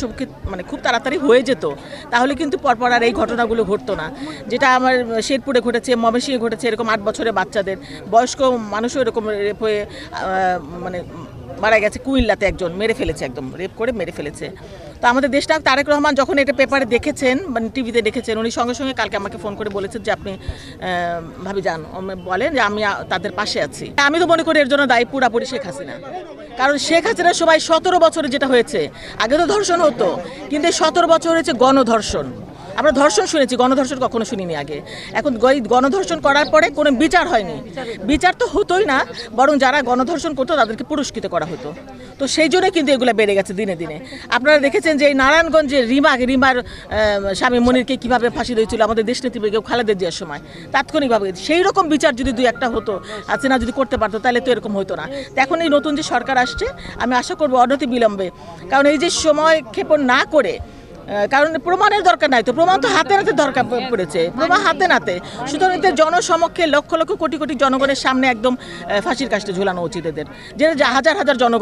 সবকে মানে খুব তাড়াতাড়ি হয়ে যেত, তাহলে কিন্তু পরপর আর এই ঘটনাগুলো ঘটতো না। যেটা আমার শেরপুরে ঘটেছে মবেশিয়ে ঘটেছে, এরকম আট বছরের বাচ্চাদের, বয়স্ক মানুষও এরকম রেপ হয়ে মানে মারা গেছে কুইল্লাতে একজন, মেরে ফেলেছে একদম, রেপ করে মেরে ফেলেছে। তো আমাদের দেশটা, তারেক রহমান যখন এটা পেপারে দেখেছেন মানে টিভিতে দেখেছেন, উনি সঙ্গে সঙ্গে কালকে আমাকে ফোন করে বলেছেন যে আপনি ভাবি যান। বলেন যে আমি তাদের পাশে আছি। আমি তো মনে করি এর জন্য দায়ী পুরাপুরি শেখ হাসিনা। কারণ শেখ হাসিনার সবাই সতেরো বছরে যেটা হয়েছে, আগে তো ধর্ষণ হতো, কিন্তু এই সতেরো বছর হয়েছে গণধর্ষণ। আমরা ধর্ষণ শুনেছি, গণধর্ষণ কখনো শুনিনি আগে। এখন গণধর্ষণ করার পরে কোনো বিচার হয়নি। বিচার তো হতোই না, বরং যারা গণধর্ষণ করতো তাদেরকে পুরস্কৃত করা হতো। তো সেই জন্য কিন্তু এগুলো বেড়ে গেছে দিনে দিনে। আপনারা দেখেছেন যে এই নারায়ণগঞ্জে রিমা, রিমার স্বামী মনিরকে কীভাবে ফাঁসি দিয়েছিল আমাদের দেশনেত্রী বেগম খালেদা জিয়ার সময়। তাৎক্ষণিকভাবে সেই রকম বিচার যদি দুই একটা হতো হাসিনা যদি করতে পারতো, তাহলে তো এরকম হতো না। এখন এই নতুন যে সরকার আসছে, আমি আশা করব অনতি বিলম্বে। কারণ এই যে সময় ক্ষেপণ না করে কারণ প্রমাণের দরকার নাই তো, প্রমাণ তো হাতে নাতে দরকার পড়েছে, প্রমাণ হাতে নাতে। সুতরাং এদের জনসমক্ষে লক্ষ লক্ষ কোটি কোটি জনগণের সামনে একদম ফাঁসির কাজটা ঝুলানো উচিত এদের। যে হাজার হাজার জনগণ